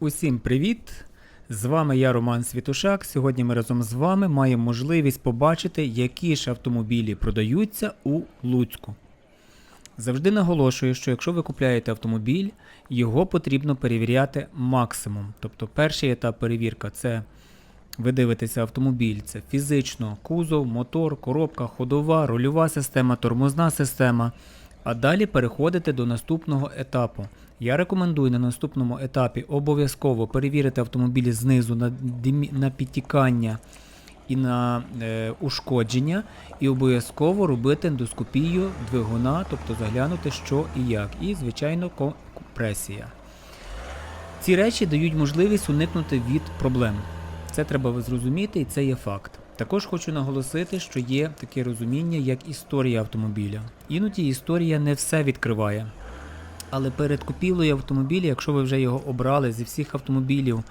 Усім привіт! З вами я Роман Світушак. Сьогодні ми разом з вами маємо можливість побачити, які ж автомобілі продаються у Луцьку. Завжди наголошую, що якщо ви купляєте автомобіль, його потрібно перевіряти максимум. Тобто перший етап перевірка це ви дивитеся автомобіль, це фізично кузов, мотор, коробка, ходова, рульова система, тормозна система. А далі переходите до наступного етапу. Я рекомендую на наступному етапі обов'язково перевірити автомобіль знизу на, на підтікання і на е, ушкодження, і обов'язково робити ендоскопію двигуна, тобто заглянути, що і як. І, звичайно, компресія. Ці речі дають можливість уникнути від проблем. Це треба зрозуміти, і це є факт. Також хочу наголосити, що є таке розуміння, як історія автомобіля. Іноді історія не все відкриває. Але перед купівлею автомобіля, якщо ви вже його обрали зі всіх автомобілів,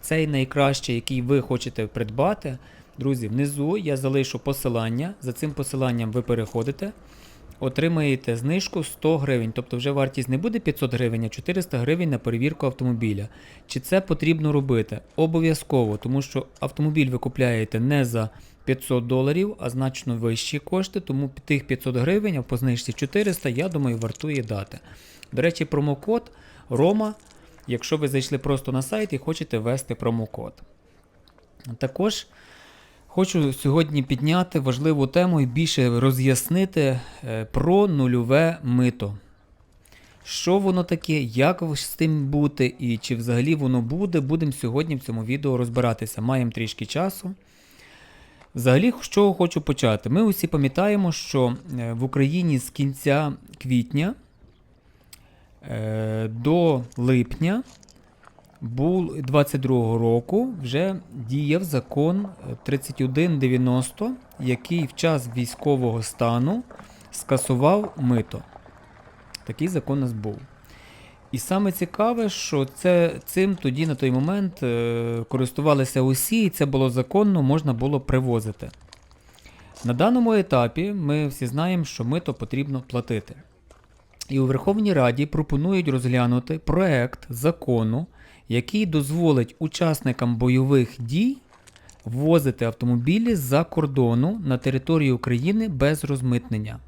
цей найкращий, який ви хочете придбати, друзі, внизу я залишу посилання. За цим посиланням ви переходите, отримаєте знижку 100 гривень. Тобто вже вартість не буде 500 гривень, а 400 гривень на перевірку автомобіля. Чи це потрібно робити? Обов'язково, тому що автомобіль ви купляєте не за 500 доларів, а значно вищі кошти, тому тих 500 гривень, а по знижці 400, я думаю, вартує дати. До речі, промокод Рома, якщо ви зайшли просто на сайт і хочете ввести промокод. Також хочу сьогодні підняти важливу тему і більше роз'яснити е, про нульове мито. Що воно таке, як з тим бути і чи взагалі воно буде, будемо сьогодні в цьому відео розбиратися. Маємо трішки часу. Взагалі, з чого хочу почати? Ми усі пам'ятаємо, що е, в Україні з кінця квітня е, до липня був 22-го року вже діяв закон е, 3190, який в час військового стану скасував мито. Такий закон у нас був. І саме цікаве, що це, цим тоді на той момент е, користувалися усі, і це було законно, можна було привозити. На даному етапі ми всі знаємо, що мито потрібно платити. І у Верховній Раді пропонують розглянути проект закону, який дозволить учасникам бойових дій ввозити автомобілі з-за кордону на територію України без розмитнення.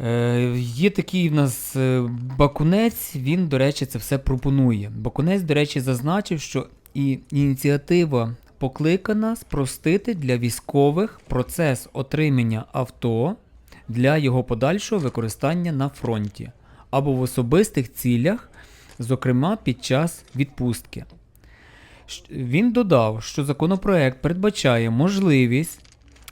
Е, Є такий в нас е, Бакунець, він, до речі, це все пропонує. Бакунець, до речі, зазначив, що і ініціатива покликана спростити для військових процес отримання авто для його подальшого використання на фронті або в особистих цілях, зокрема під час відпустки. Він додав, що законопроект передбачає можливість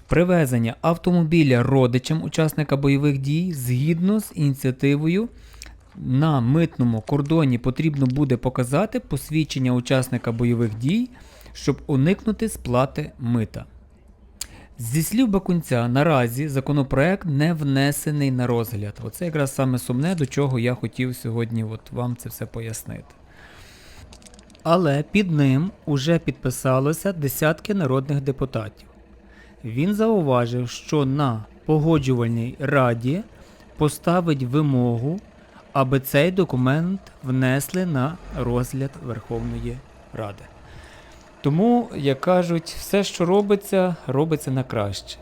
привезення автомобіля родичам учасника бойових дій згідно з ініціативою. На митному кордоні потрібно буде показати посвідчення учасника бойових дій, щоб уникнути сплати мита. Зі слів Бакунця, наразі законопроект не внесений на розгляд. Оце якраз саме сумне, до чого я хотів сьогодні от вам це все пояснити. Але під ним уже підписалося десятки народних депутатів. Він зауважив, що на погоджувальній раді поставить вимогу, аби цей документ внесли на розгляд Верховної Ради. Тому, як кажуть, все, що робиться, робиться на краще.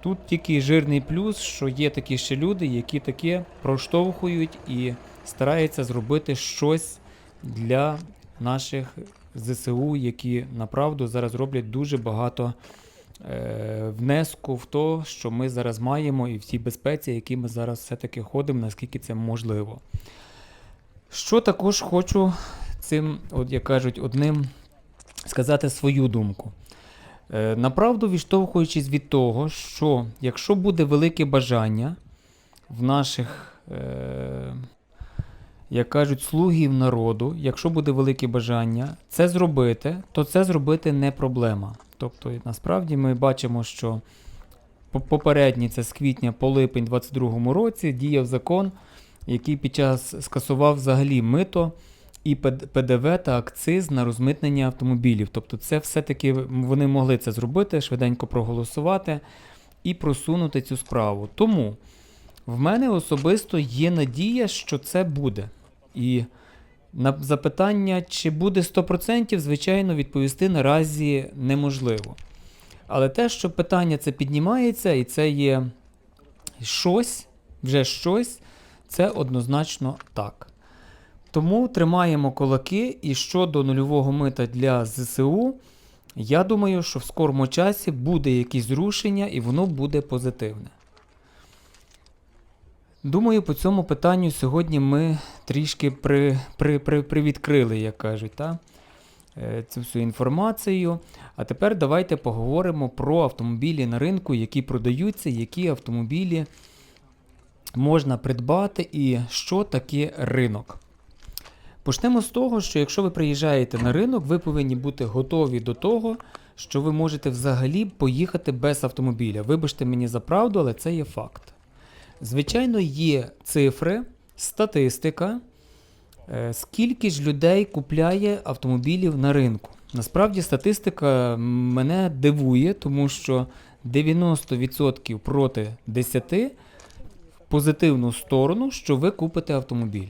Тут тільки жирний плюс, що є такі ще люди, які таке проштовхують і стараються зробити щось для наших ЗСУ, які направду зараз роблять дуже багато е, внеску в те, що ми зараз маємо, і в тій безпеці, які ми зараз все-таки ходимо, наскільки це можливо. Що також хочу цим, от як кажуть, одним сказати свою думку. Е, Направду відштовхуючись від того, що якщо буде велике бажання в наших, е, як кажуть, слугів народу, якщо буде велике бажання це зробити, то це зробити не проблема. Тобто, насправді ми бачимо, що по- попередній це з квітня по липень 2022 році діяв закон, який під час скасував взагалі мито і ПДВ та акциз на розмитнення автомобілів. Тобто, це все-таки вони могли це зробити, швиденько проголосувати і просунути цю справу. Тому в мене особисто є надія, що це буде. І На запитання, чи буде 100%, звичайно, відповісти наразі неможливо. Але те, що питання це піднімається, і це є щось, вже щось, це однозначно так. Тому тримаємо кулаки, і щодо нульового мита для ЗСУ, я думаю, що в скорому часі буде якісь зрушення і воно буде позитивне. Думаю, по цьому питанню сьогодні ми трішки при, при, при, привідкрили, як кажуть, та? е, цю всю інформацію. А тепер давайте поговоримо про автомобілі на ринку, які продаються, які автомобілі можна придбати і що таке ринок. Почнемо з того, що якщо ви приїжджаєте на ринок, ви повинні бути готові до того, що ви можете взагалі поїхати без автомобіля. Вибачте мені за правду, але це є факт. Звичайно, є цифри, статистика, е, скільки ж людей купляє автомобілів на ринку. Насправді статистика мене дивує, тому що 90% проти 10% в позитивну сторону, що ви купите автомобіль.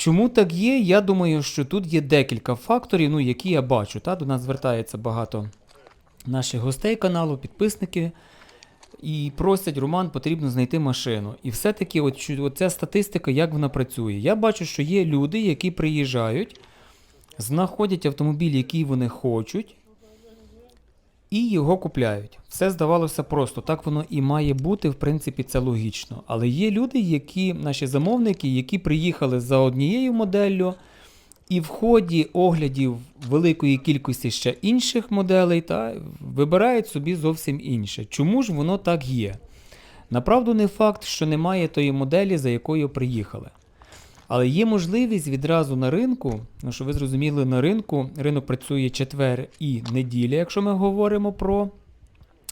Чому так є? Я думаю, що тут є декілька факторів, ну, які я бачу. Та? До нас звертається багато наших гостей каналу, підписники, і просять, Роман, потрібно знайти машину. І все-таки от, чу- оця статистика, як вона працює. Я бачу, що є люди, які приїжджають, знаходять автомобіль, який вони хочуть, і його купляють. Все здавалося просто. Так воно і має бути, в принципі, це логічно. Але є люди, які, наші замовники, які приїхали за однією моделлю, і в ході оглядів великої кількості ще інших моделей та вибирають собі зовсім інше. Чому ж воно так є? Направду не факт, що немає тої моделі, за якою приїхали. Але є можливість відразу на ринку, ну що ви зрозуміли, на ринку ринок працює четвер і неділя, якщо ми говоримо про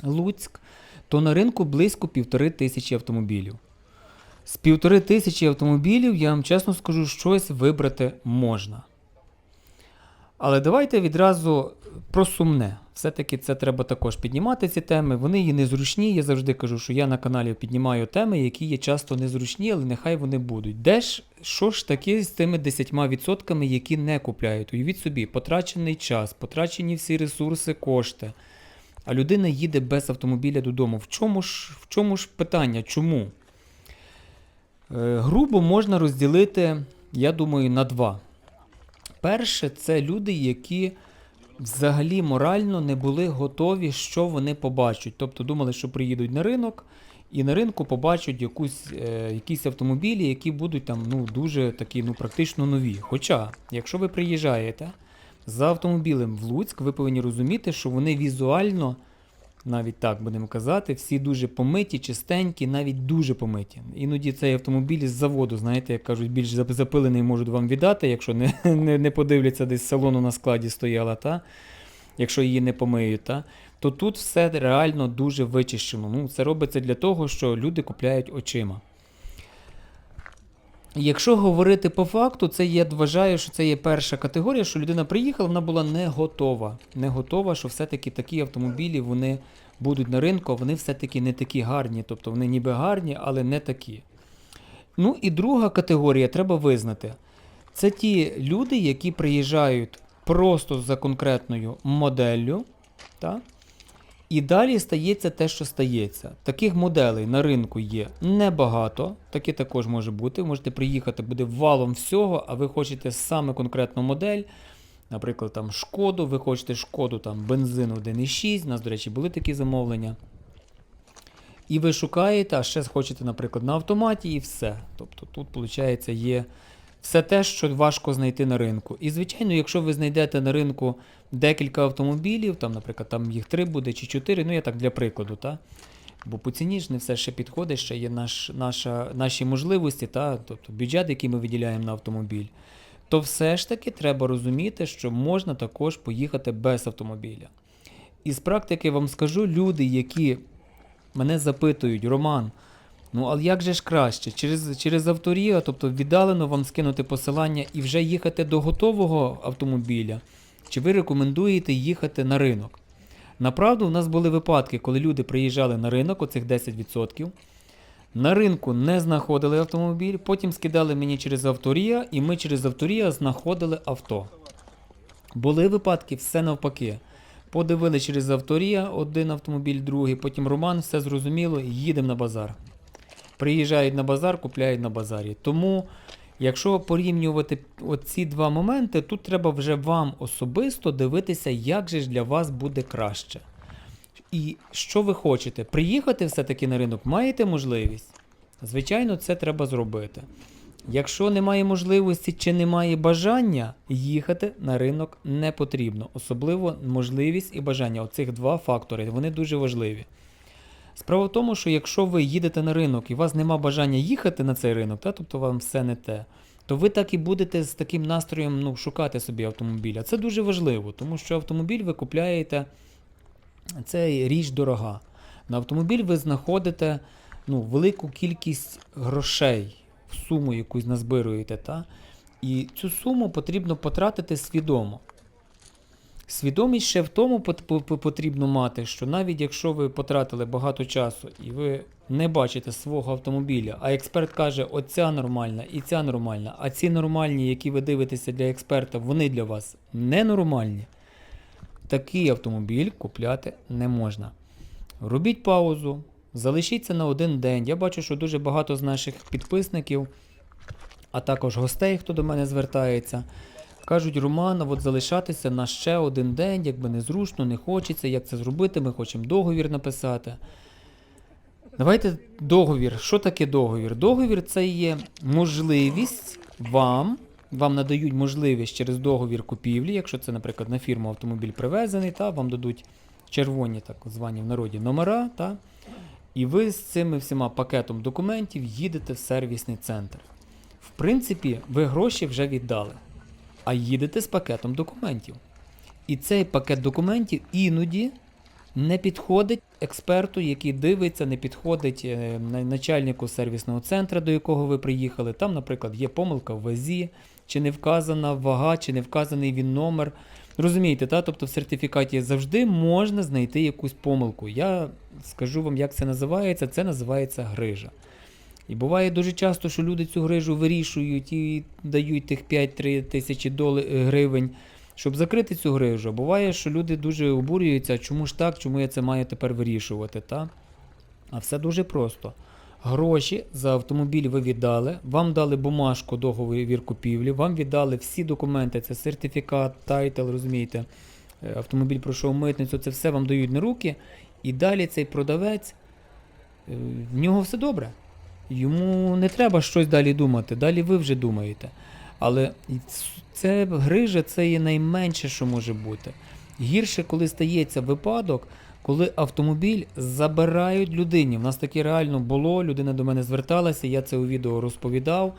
Луцьк, то на ринку близько півтори тисячі автомобілів. З півтори тисячі автомобілів, я вам чесно скажу, щось вибрати можна. Але давайте відразу про сумне. Все-таки це треба також піднімати ці теми. Вони є незручні. Я завжди кажу, що я на каналі піднімаю теми, які є часто незручні, але нехай вони будуть. Де ж, що ж таке з тими 10%, які не купляють? Уявіть собі, потрачений час, потрачені всі ресурси, кошти. А людина їде без автомобіля додому. В чому ж, в чому ж питання? Чому? Е, грубо можна розділити, я думаю, на два. Перше, це люди, які взагалі морально не були готові, що вони побачать. Тобто думали, що приїдуть на ринок, і на ринку побачать якусь, е, якісь автомобілі, які будуть там ну, дуже такі, ну, практично нові. Хоча, якщо ви приїжджаєте за автомобілем в Луцьк, ви повинні розуміти, що вони візуально, навіть так будемо казати, всі дуже помиті, чистенькі, навіть дуже помиті. Іноді цей автомобіль з заводу, знаєте, як кажуть, більш запилений можуть вам віддати, якщо не, не, не подивляться, десь салону на складі стояла, та? якщо її не помиють, та? то тут все реально дуже вичищено. Ну, це робиться для того, що люди купляють очима. Якщо говорити по факту, це я вважаю, що це є перша категорія, що людина приїхала, вона була не готова. Не готова, що все-таки такі автомобілі вони будуть на ринку, вони все-таки не такі гарні. Тобто вони ніби гарні, але не такі. Ну і друга категорія, треба визнати. Це ті люди, які приїжджають просто за конкретною моделлю. Та? І далі стається те, що стається. Таких моделей на ринку є небагато. Таке також може бути. Можете приїхати, буде валом всього, а ви хочете саме конкретну модель. Наприклад, там шкоду, ви хочете шкоду там бензину 1.6. У нас, до речі, були такі замовлення. І ви шукаєте, а ще хочете, наприклад, на автоматі, і все. Тобто тут, виходить, є все те, що важко знайти на ринку. І, звичайно, якщо ви знайдете на ринку декілька автомобілів, там, наприклад, там їх три буде чи чотири, ну я так для прикладу, та? бо по ціні ж не все ще підходить, ще є наш, наша, наші можливості, та? тобто бюджет, який ми виділяємо на автомобіль, то все ж таки треба розуміти, що можна також поїхати без автомобіля. І з практики вам скажу, люди, які мене запитують, Роман, ну але як же ж краще? Через, через авторія, тобто віддалено вам скинути посилання і вже їхати до готового автомобіля, чи ви рекомендуєте їхати на ринок? Направду, у нас були випадки, коли люди приїжджали на ринок, оцих 10%, На ринку не знаходили автомобіль, потім скидали мені через авторія, і ми через авторія знаходили авто. Були випадки, все навпаки. Подивили через авторія один автомобіль, другий, потім Роман, все зрозуміло, їдемо на базар. Приїжджають на базар, купляють на базарі. Тому, якщо порівнювати оці два моменти, тут треба вже вам особисто дивитися, як же ж для вас буде краще. І що ви хочете? Приїхати все-таки на ринок, маєте можливість? Звичайно, це треба зробити. Якщо немає можливості чи немає бажання, їхати на ринок не потрібно. Особливо можливість і бажання. Оцих два фактори, вони дуже важливі. Справа в тому, що якщо ви їдете на ринок і у вас нема бажання їхати на цей ринок, та, тобто вам все не те, то ви так і будете з таким настроєм ну, шукати собі автомобіль. А це дуже важливо, тому що автомобіль ви купляєте, це річ дорога. На автомобіль ви знаходите ну, велику кількість грошей в суму якусь назбируєте, та? і цю суму потрібно потратити свідомо. Свідомість ще в тому пот- по- по- потрібно мати, що навіть якщо ви потратили багато часу і ви не бачите свого автомобіля, а експерт каже, оця нормальна і ця нормальна, а ці нормальні, які ви дивитеся для експерта, вони для вас ненормальні, такий автомобіль купляти не можна. Робіть паузу, залишіться на один день. Я бачу, що дуже багато з наших підписників, а також гостей, хто до мене звертається, кажуть, Роман, от залишатися на ще один день, якби незручно, не хочеться, як це зробити, ми хочемо договір написати. Давайте договір. Що таке договір? Договір це є можливість вам. Вам надають можливість через договір купівлі, якщо це, наприклад, на фірму автомобіль привезений, та вам дадуть червоні, так звані в народі номера, та, і ви з цими всіма пакетом документів їдете в сервісний центр. В принципі, ви гроші вже віддали, а їдете з пакетом документів. І цей пакет документів іноді не підходить експерту, який дивиться, не підходить е, начальнику сервісного центру, до якого ви приїхали. Там, наприклад, є помилка в вазі, чи не вказана вага, чи не вказаний він номер. Розумієте, та? тобто в сертифікаті завжди можна знайти якусь помилку. Я скажу вам, як це називається. Це називається грижа. І буває дуже часто, що люди цю грижу вирішують і дають тих 5-3 тисячі доли- гривень, щоб закрити цю грижу. Буває, що люди дуже обурюються, чому ж так, чому я це маю тепер вирішувати. Та? А все дуже просто. Гроші за автомобіль ви віддали, вам дали бумажку договір купівлі, вам віддали всі документи, це сертифікат, тайтл, розумієте, е, автомобіль пройшов митницю, це все вам дають на руки, і далі цей продавець, е, в нього все добре. Йому не треба щось далі думати, далі ви вже думаєте. Але це грижа це є найменше, що може бути. Гірше, коли стається випадок, коли автомобіль забирають людині. У нас таке реально було, людина до мене зверталася, я це у відео розповідав.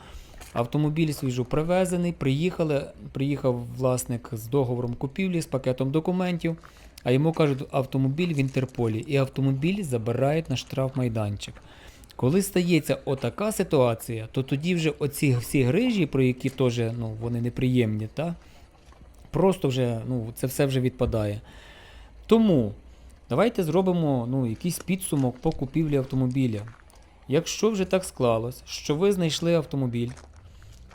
Автомобіль свіжо привезений, приїхали, приїхав власник з договором купівлі, з пакетом документів, а йому кажуть, автомобіль в Інтерполі, і автомобіль забирають на штрафмайданчик. Коли стається отака ситуація, то тоді вже оці всі грижі, про які теж ну, вони неприємні, та? просто вже ну, це все вже відпадає. Тому давайте зробимо ну, якийсь підсумок по купівлі автомобіля. Якщо вже так склалось, що ви знайшли автомобіль,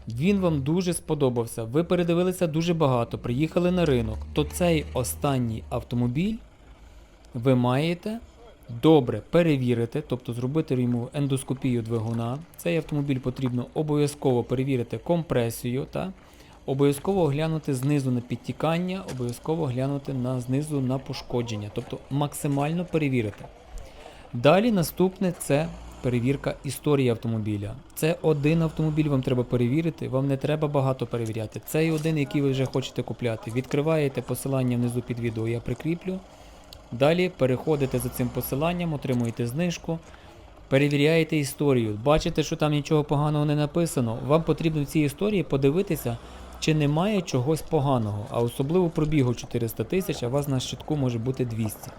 він вам дуже сподобався, ви передивилися дуже багато, приїхали на ринок, то цей останній автомобіль ви маєте добре перевірити, тобто зробити йому ендоскопію двигуна. Цей автомобіль потрібно обов'язково перевірити компресію, та обов'язково оглянути знизу на підтікання, обов'язково глянути на знизу на пошкодження, тобто максимально перевірити. Далі наступне це перевірка історії автомобіля. Це один автомобіль вам треба перевірити, вам не треба багато перевіряти. Цей один, який ви вже хочете купляти. Відкриваєте посилання внизу під відео, я прикріплю. Далі переходите за цим посиланням, отримуєте знижку, перевіряєте історію. Бачите, що там нічого поганого не написано. Вам потрібно в цій історії подивитися, чи немає чогось поганого, а особливо пробігу 400 тисяч, а у вас на щитку може бути 200.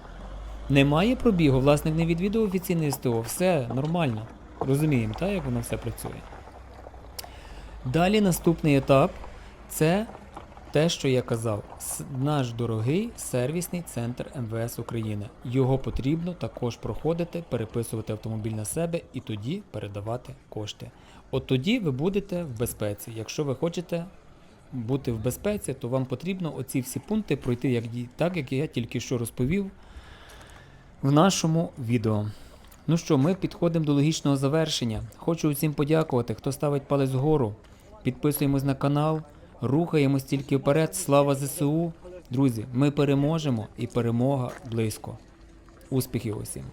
Немає пробігу, власник не відвідав офіційне СТО, все нормально. Розуміємо, так, як воно все працює. Далі наступний етап це те, що я казав, наш дорогий сервісний центр МВС України. Його потрібно також проходити, переписувати автомобіль на себе і тоді передавати кошти. От тоді ви будете в безпеці. Якщо ви хочете бути в безпеці, то вам потрібно оці всі пункти пройти як, так, як я тільки що розповів в нашому відео. Ну що, ми підходимо до логічного завершення. Хочу усім подякувати, хто ставить палець вгору. Підписуємось на канал, рухаємось тільки вперед. Слава ЗСУ! Друзі, ми переможемо і перемога близько. Успіхів усім!